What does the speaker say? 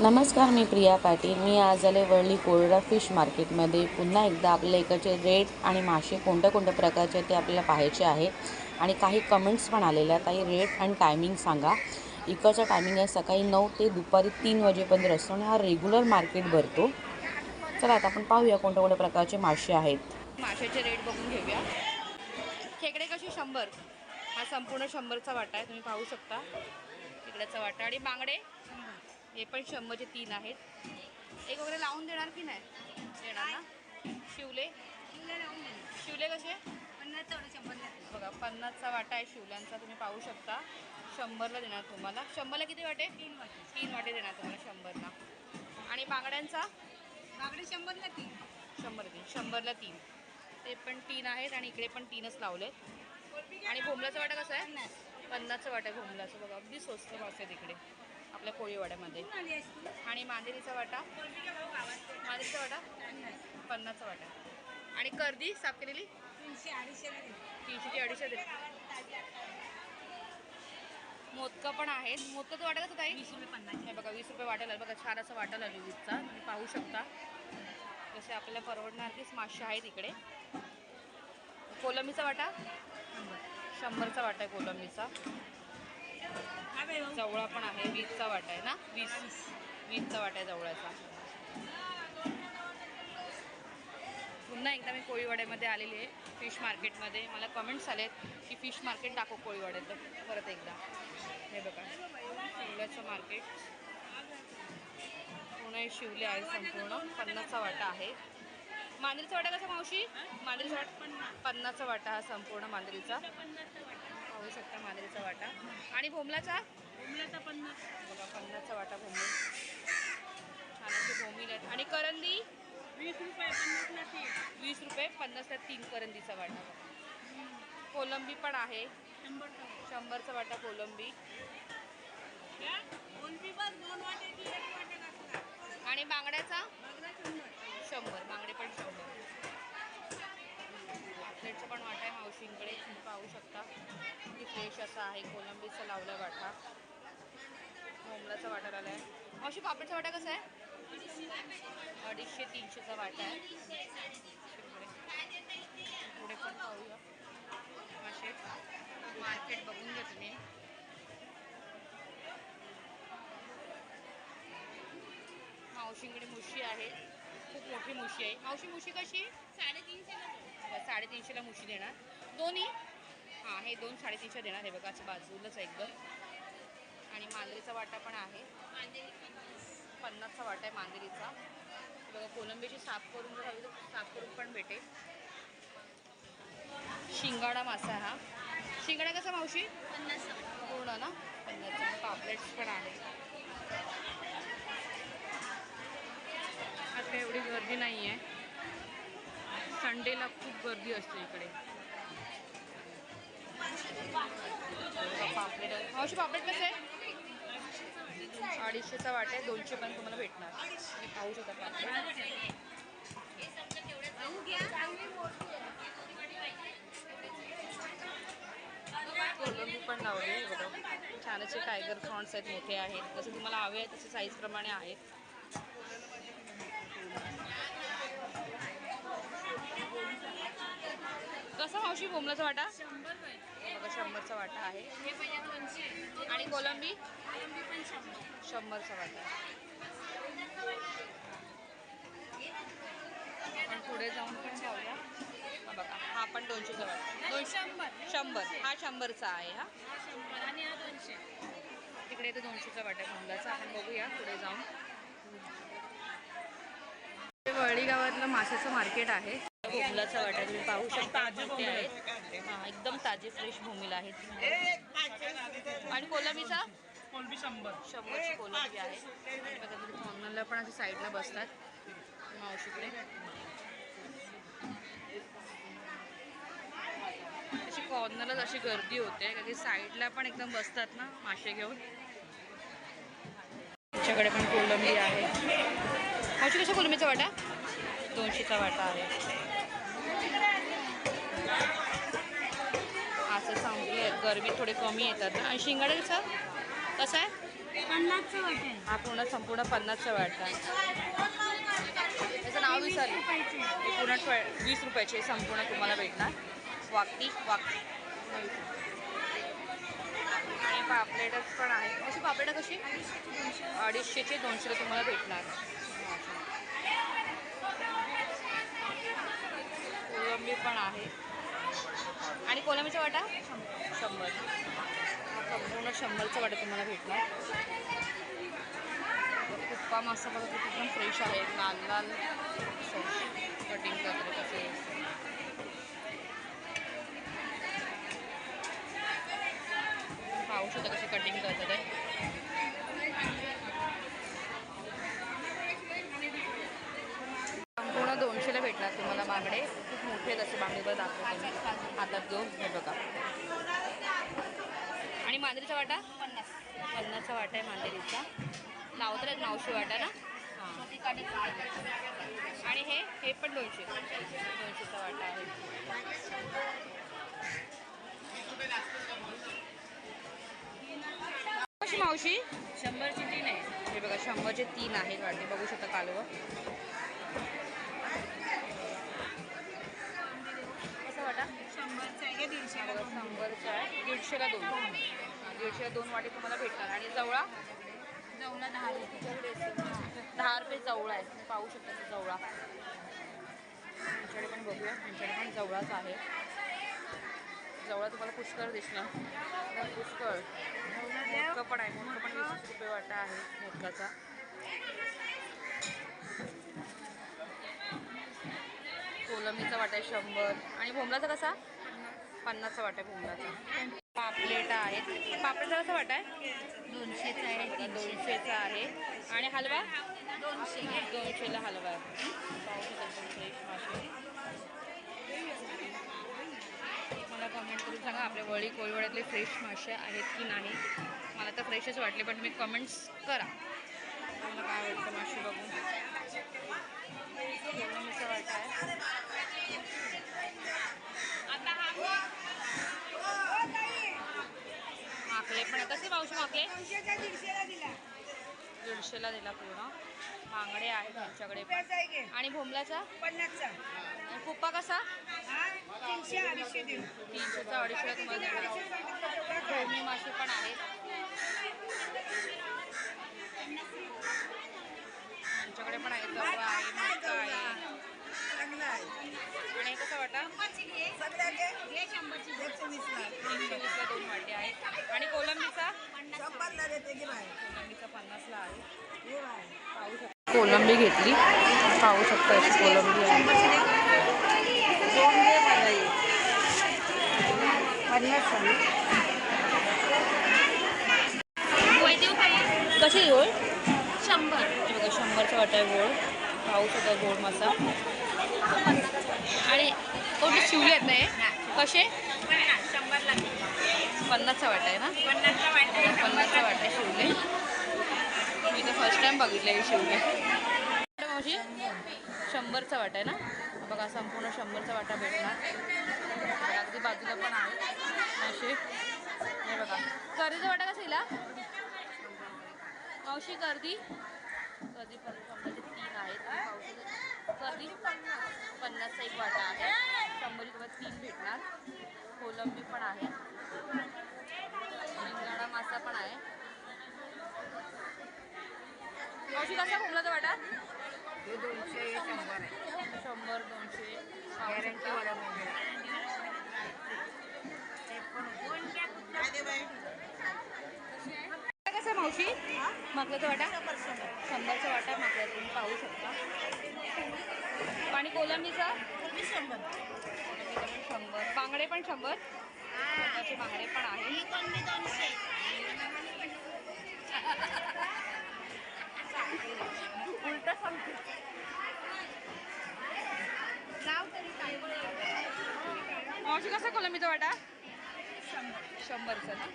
नमस्कार मी प्रिया पाटील. मी आज आले वळली कोरडा फिश मार्केटमध्ये. पुन्हा एकदा आपल्या इकडचे रेट आणि मासे कोणत्या कोणत्या प्रकारचे ते आपल्याला पाहायचे आहे. आणि काही कमेंट्स पण आलेल्या आहेत. काही रेट आणि टायमिंग सांगा. इकडचा टायमिंग आहे सकाळी नऊ ते दुपारी तीन वाजेपर्यंत असतो आणि हा रेग्युलर मार्केट भरतो. चला आता आपण पाहूया कोणत्या कोणत्या प्रकारचे मासे आहेत. माशाचे रेट बघून घेऊया. खेकडे कसे? शंभर. हा संपूर्ण शंभरचा वाटा आहे. तुम्ही पाहू शकता. खेकड्याचा वाटा. आणि बांगडे? हे पण शंभरचे तीन आहेत. एक वगैरे लावून देणार की नाही? देणार ना? शिवले? शिवले कसे? बघा पन्नासचा वाटा आहे शिवल्यांचा तुम्ही पाहू शकता. शंभरला देणार तुम्हाला. शंभरला किती वाटे? तीन वाटे. तीन वाटे देणार तुम्हाला शंभरला. आणि बांगड्यांचा? बागडे शंभरला तीन. शंभर तीन. शंभरला तीन. ते पण तीन आहेत आणि इकडे पण तीनच लावलेत. आणि भोमलाचा वाटा कसा आहे? पन्नासचा वाटा आहे भोमलाचं बघा अगदी स्वस्त मासे आहेत इकडे. आपल्या असती आणि मांदेरीचा वाटा? मांदेरीचा वाटा? पन्नासचा वाटा. आणि कर्दी साफ केलेली? तीनशे अडीचशे तीनशे ते अडीचशे मोदकं पण आहेत. मोदकं वाटा कसं ताई. वीस रुपये पन्नास. हे बघा वीस रुपये वाटायला बघा छान असं वाटायला वीसचा तुम्ही पाहू शकता. जसे आपल्याला परवडणारच मासे आहेत इकडे. कोलंबीचा वाटा? शंभरचा वाटा आहे कोलंबीचा. जवळा पण आहे वीसचा वाटा आहे ना? वीस. वीसचा वाटा आहे जवळाचा. पुन्हा एकदा मी कोळीवाड्यामध्ये आलेली आहे फिश मार्केटमध्ये. मला कमेंट्स आलेत की फिश मार्केट दाखव कोळीवाड्यात परत एकदा. हे बघा. शिवल्याचं मार्केट. पुणे शिवले आहे संपूर्ण. पन्नासचा वाटा आहे. मांजरीचा वाटा कसा मावशी? मांजरीचा वाटा पन्नासचा वाटा हा संपूर्ण मांजरीचा पाहू शकता मांजरीचा वाटा. आणि भोमलाचा उमलाचा पन्नास. बघा पन्नासचा वाटा भोमिल असे भोमिल आहेत. आणि करंदी? वीस रुपये पन्नासला तीन. वीस रुपये पन्नासला तीन करंदीचा वाटा कोलंबी पण आहे. शंभरचा शंभरचा वाटा कोलंबी. आणि बांगड्याचा? बागडा शंभर. शंभर बांगडे पण शंभर. पापलेटचा पण वाटा आहे. मावशींकडे तुम्ही पाहू शकता. की फ्रेश असा आहे कोलंबीचा लावला वाटा. मोमलाचा वाटा आला आहे मावशी पापडचा वाटा कसा आहे? अडीचशे तीनशेचा वाटा आहे. पुढे पण पाहूया. मासे मार्केट बघून घ्या तुम्ही. मावशींकडे मुशी आहे खूप मोठी मुशी आहे. मावशी मुशी कशी? साडेतीनशे साडेतीनशेला मुशी देणार. दोन्ही? हां हे दोन साडेतीनशे देणार. हे बघा असं बाजूलाच एकदम. आणि मांजरीचा वाटा पण आहे. पन्नासचा वाटा आहे मांदेरीचा बघा कोलंबीची साफ करून जर हवी तर साफ करून पण भेटेल. शिंगाडा मासा हा. शिंगाडा कसा मावशी? पन्नास पूर्ण ना? पन्नासचा. पापलेट्स पण आहे. आता एवढी गर्दी नाही आहे संडेला खूप गर्दी असते इकडे. पापलेट मावशी पापलेट कसं आहे? अडीचशेचा वाट आहे दोनशे पण तुम्हाला भेटणार. पाहू शकता पापलेट. पण लावली बघा. छान असे टायगर फ्रॉन्ट्स आहेत मोठे आहेत. जसे तुम्हाला हवे आहेत तसे साईजप्रमाणे आहेत. कसा मावशी बोमलाचा वाटा? बघा शंभरचा वाटा आहे. आणि कोलंबी? शंभरचा वाटा. आपण पुढे जाऊन पण जाऊया. बघा हा पण दोनशेचा वाटा. दोनशे शंभर. शंभर. हा शंभरचा आहे हा. आणि हा दोनशे. तिकडे ते दोनशेचा वाटा भोंगाचा आपण बघूया पुढे जाऊन. वळी गावातलं माशाचं मार्केट आहे. भोमलाचा वाटा तुम्ही पाहू शकता आहेत. हा एकदम ताजे फ्रेश भूमीला आहेत. आणि कोलंबीचा? कोलबी शंभर. शंभरची कोलंबी आहे. बघा कॉर्नरला पण असे साईडला बसतात. मावशीकडे. अशी कॉर्नरलाच अशी गर्दी होते कारण की साईडला पण एकदम बसतात ना मासे घेऊन. तुमच्याकडे पण कोलंबी आहे. मावशी कशा कोलंबीचा वाटा? दोनशेचा वाटा आहे असं सांगते गरमी थोडे कमी येतात ना. आणि शिंगाड्याचा कसा? आहे? पन्नासचं वाटेल हा पूर्ण संपूर्ण पन्नासचा वाटा त्याचं नाव विसरलं. हे पूर्ण वीस रुपयाचे संपूर्ण तुम्हाला भेटणार. वाकटी वाकटी आणि पापलेटच पण आहे. कशी पापलेट कशी? अडीचशेचे दोनशेला तुम्हाला भेटणार. कोलंबी पण आहे. आणि कोलंबीचा वाटा? शंभर. संपूर्ण शंभरचं वाटा तुम्हाला भेटणार. कुप्पा मासा बघा किती पण फ्रेश आहे. लाल लाल. कटिंग करतो कसे. पाहू शकता कसे कटिंग करतात ते. संपूर्ण दोनशेला भेटणार तुम्हाला बांगडे. खूप मोठे आहेत असे बांगडे बरं दाखवते हातात घेऊन. हे बघा. आणि मांजरीचा वाटा? पन्नास. पन्नासचा वाटा आहे मांजरीचा लावतात मावशी वाटा ना? हां. आणि हे हे पण दोनशे. दोनशेचा वाटा आहे. कशी मावशी? शंभरची तीन आहे हे बघा शंभरचे तीन आहेत वाटे. बघू शकता कालवं कसं वाटा शंभरचं आहे दीडशेला दोन. दीडशेला दोन वाटे तुम्हाला भेटणार. आणि जवळा? जवला दहा रुपये. दहा रुपये जवळा आहे. तुम्ही पाहू शकता तो जवळा. त्यांच्याकडे पण बघूया. त्यांच्याकडे पण जवळाच आहे. जवळा तुम्हाला पुष्कळ दिसणार. पुष्कळ. मोदकं पण आहे. मोदकं पण वीस रुपये वाटा आहे मोदकाचा. कोलंबीचा वाटा आहे शंभर. आणि भोमलाचा कसा? पन्नासचा वाटा भोमलाचा पापलेट आहेत. पापलेटचा कसा वाटा आहे दोनशेचं आहे दोनशेचा आहे. आणि हलवा? दोनशे. दोनशेला हलवा. आहे फ्रेश मासे मला कमेंट करून सांगा आपल्या वळी कोळवड्यातले फ्रेश मासे आहेत की नाही. मला तर फ्रेशच वाटले पण तुम्ही कमेंट्स करा. मला काय वाटतं मासे बघून कोलंबीचा वाटा आहे माकले पण आहे. कसे पाऊस माकले दीडशेला दिला पूर्ण. बांगडे आहेत त्यांच्याकडे पण. आणि भोमलाचा पन्नासचा. आणि कुप्पा कसा? तीनशे अडीचशे देऊ. तीनशेचा अडीचशेला तुम्हाला देणार भोमी मासे पण आहेत. त्यांच्याकडे पण आहे जवळ आहे मटका आहे. चांगला आहे. आणि कसा वाटा एकशे वीसला. तीनशे वीसला दोन वाटे आहेत. आणि कोलंबीचा? शंभरला देते की बाय कोलंबीचा पन्नासला आहे. कोलंबी घेतली. पाहू शकता अशी कोलंबी आहे. कशी गोळ शंभर. बघा शंभरचा वाटा गोळ पाहू शकता गोड मासा आणि कोणते शिवले आहेत ना हे? कसे? शंभरला पन्नासचा वाटा आहे ना? पन्नासचा वाटा पन्नासचा वाटा शिवले. मी तर फर्स्ट टाइम बघितले हे शेवटी मावशी? शंभरचा वाटा आहे ना? बघा संपूर्ण शंभरचा वाटा भेटणार. अगदी बाजूला पण आहे. मावशी हे बघा. कर्दीचा वाटा कसा येईल मावशी गर्दी? गर्दी पण शंभरचे तीन आहेत. गर्दी? पन्नासचा एक वाटा आहे. शंभरी तुम्हाला तीन भेटणार. कोलंबी पण आहे. शिंगाडा मासा पण आहे. मावशी कसा भोमलाचा वाटा. हे दोनशे शंभर आहे. शंभर दोनशे. गॅरंटी. वाला कसं मावशी? मागल्याचा वाटा? शंभरचा वाटा मागल्या तुम्ही पाहू शकता. आणि कोलंबीचा? शंभर शंभर. बांगडे पण शंभर. बांगडे पण आहे उलट सांगते मावशी कसा कोलंबीचा वाटा? शंभरचा ना?